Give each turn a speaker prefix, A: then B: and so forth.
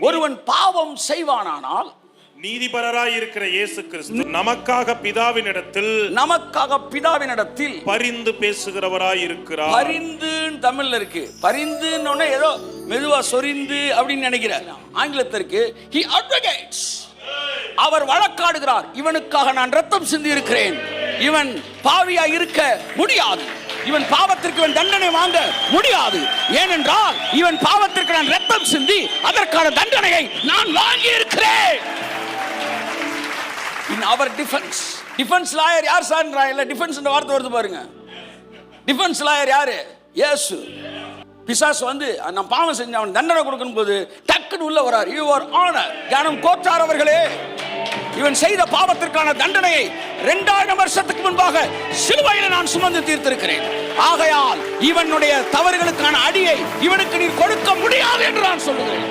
A: ஒருவன் பாவம் செய்வானானால்
B: நீதிபரராய் இருக்கிற இயேசு கிறிஸ்து நமக்காக பிதாவினிடத்தில்
A: நமக்காக பிதாவினிடத்தில்
B: பரிந்து பேசுகிறவராய் இருக்கிறார்.
A: பரிந்து தமிழ்ல இருக்கு. பரிந்துன்னு ஏதோ மெதுவா சொரிந்து அப்படின்னு நினைக்கிறார். ஆங்கிலத்திற்கு he advocates. அவர் வழக்காடுகிறார். இவனுக்காக நான் ரத்தம் சிந்தி இருக்கிறேன் இவன் பாவியா இருக்க முடியாது. இவன் பாவத்திற்கு இவன் தண்டனை வாங்க முடியாது. ஏனென்றால் இவன் பாவத்திற்கு நான் ரத்தம் சிந்தி அதற்கான தண்டனையை நான் வாங்கி இருக்கிறேன் இன் அவர் டிஃபென்ஸ் டிஃபென்ஸ் லாயர் யார் சார் இல்ல டிஃபென்ஸ் வார்த்தை வருது பாருங்க. டிஃபென்ஸ் லாயர் யாரு? இயேசு. பிசாஸ் வந்து நான் பாவம் செஞ்சு அவன் தண்டனை கொடுக்கும் போது டக்குன்னு உள்ள வரார் யூ ஆர் ஆனர் ஞானம் கோச்சார் அவர்களே. இவன் செய்த பாவத்திற்கான தண்டனையை இரண்டாயிரம் வருஷத்துக்கு முன்பாக சிலுவையில் நான் சுமந்து தீர்த்திருக்கிறேன். ஆகையால் இவனுடைய தவறுகளுக்கான அடியை இவனுக்கு நீ கொடுக்க முடியாது என்று நான் சொல்லுகிறேன்.